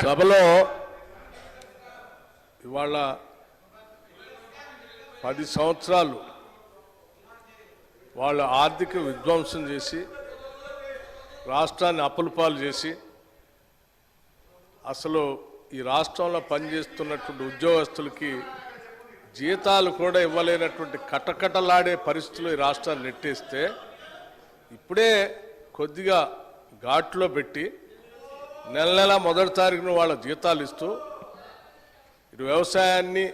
సభలో ఇవాళ పది సంవత్సరాలు వాళ్ళ ఆర్థిక విధ్వంసం చేసి రాష్ట్రాన్ని అప్పులపాలు చేసి అసలు ఈ రాష్ట్రంలో పనిచేస్తున్నటువంటి ఉద్యోగస్తులకి జీతాలు కూడా ఇవ్వలేనటువంటి కటకటలాడే పరిస్థితులు ఈ రాష్ట్రాన్ని నెట్టేస్తే ఇప్పుడే కొద్దిగా ఘాట్లో పెట్టి నెల నెల మొదటి తారీఖున వాళ్ళ జీతాలు ఇస్తూ ఇటు వ్యవసాయాన్ని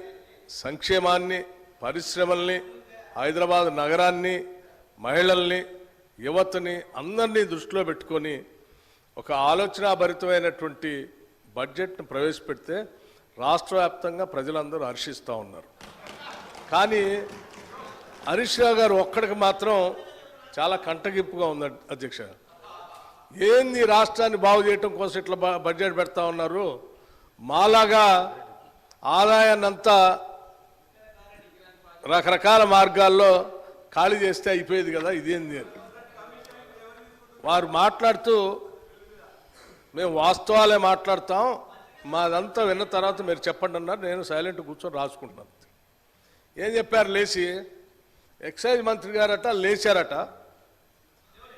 సంక్షేమాన్ని పరిశ్రమల్ని హైదరాబాద్ నగరాన్ని మహిళల్ని యువతని అందరినీ దృష్టిలో పెట్టుకొని ఒక ఆలోచనాభరితమైనటువంటి బడ్జెట్ను ప్రవేశపెడితే రాష్ట్ర వ్యాప్తంగా ప్రజలందరూ హర్షిస్తూ ఉన్నారు. కానీ హరీష్ రావు గారు ఒక్కడికి మాత్రం చాలా కంటగింపుగా ఉంది అధ్యక్ష. ఏంది రాష్ట్రాన్ని బాగు చేయటం కోసం ఇట్లా బడ్జెట్ పెడతా ఉన్నారు? మాలాగా ఆదాయాన్ని అంతా రకరకాల మార్గాల్లో ఖాళీ చేస్తే అయిపోయేది కదా ఇదేంది అని. వారు మాట్లాడుతూ మేము వాస్తవాలే మాట్లాడతాం మాదంతా విన్న తర్వాత మీరు చెప్పండి అన్నారు నేను సైలెంట్ కూర్చొని రాసుకుంటున్నాను. ఏం చెప్పారు లేచి? ఎక్సైజ్ మంత్రి గారట లేచారట.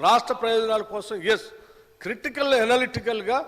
రాష్ట్ర ప్రయోజనాల కోసం ఎస్ క్రిటికల్ ఎనలిటికల్గా